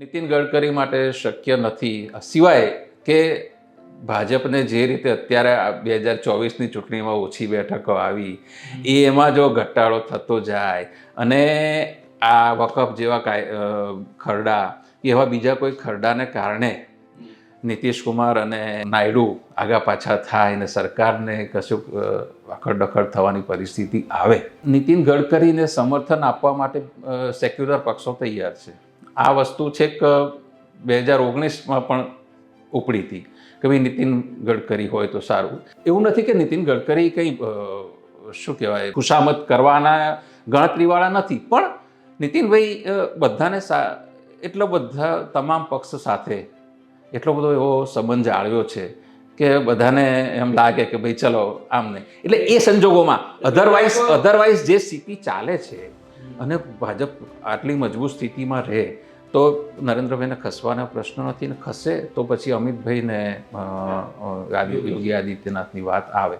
નીતિન ગડકરી માટે શક્ય નથી. સિવાય કે ભાજપને જે રીતે અત્યારે બે હજાર ચોવીસની ચૂંટણીમાં ઓછી બેઠકો આવી, એ એમાં જો ઘટાડો થતો જાય અને આ વકફ જેવા ખરડા, એવા બીજા કોઈ ખરડાને કારણે નીતિશ કુમાર અને નાયડુ આગા પાછા થાય અને સરકારને કશું અખડડખડ થવાની પરિસ્થિતિ આવે. નીતિન ગડકરીને સમર્થન આપવા માટે સેક્યુલર પક્ષો તૈયાર છે. આ વસ્તુ છેક બે હજાર ઓગણીસમાં પણ ઉપડી હતી કે ભાઈ નીતિન ગડકરી હોય તો સારું. એવું નથી કે નીતિન ગડકરી કંઈ શું કહેવાય ખુશામત કરવાના ગણતરીવાળા નથી પણ નીતિનભાઈ બધાને સા એટલો બધા તમામ પક્ષ સાથે એટલો બધો એવો સંબંધ જાળવ્યો છે કે બધાને એમ લાગે કે ભાઈ ચલો આમ નહીં. એટલે એ સંજોગોમાં અધરવાઇઝ અધરવાઇઝ જે સ્થિતિ ચાલે છે અને ભાજપ આટલી મજબૂત સ્થિતિમાં રહે, તો નરેન્દ્રભાઈને ખસવાના પ્રશ્ન નથી ને ખસે, તો પછી અમિતભાઈને યોગી આદિત્યનાથની વાત આવે.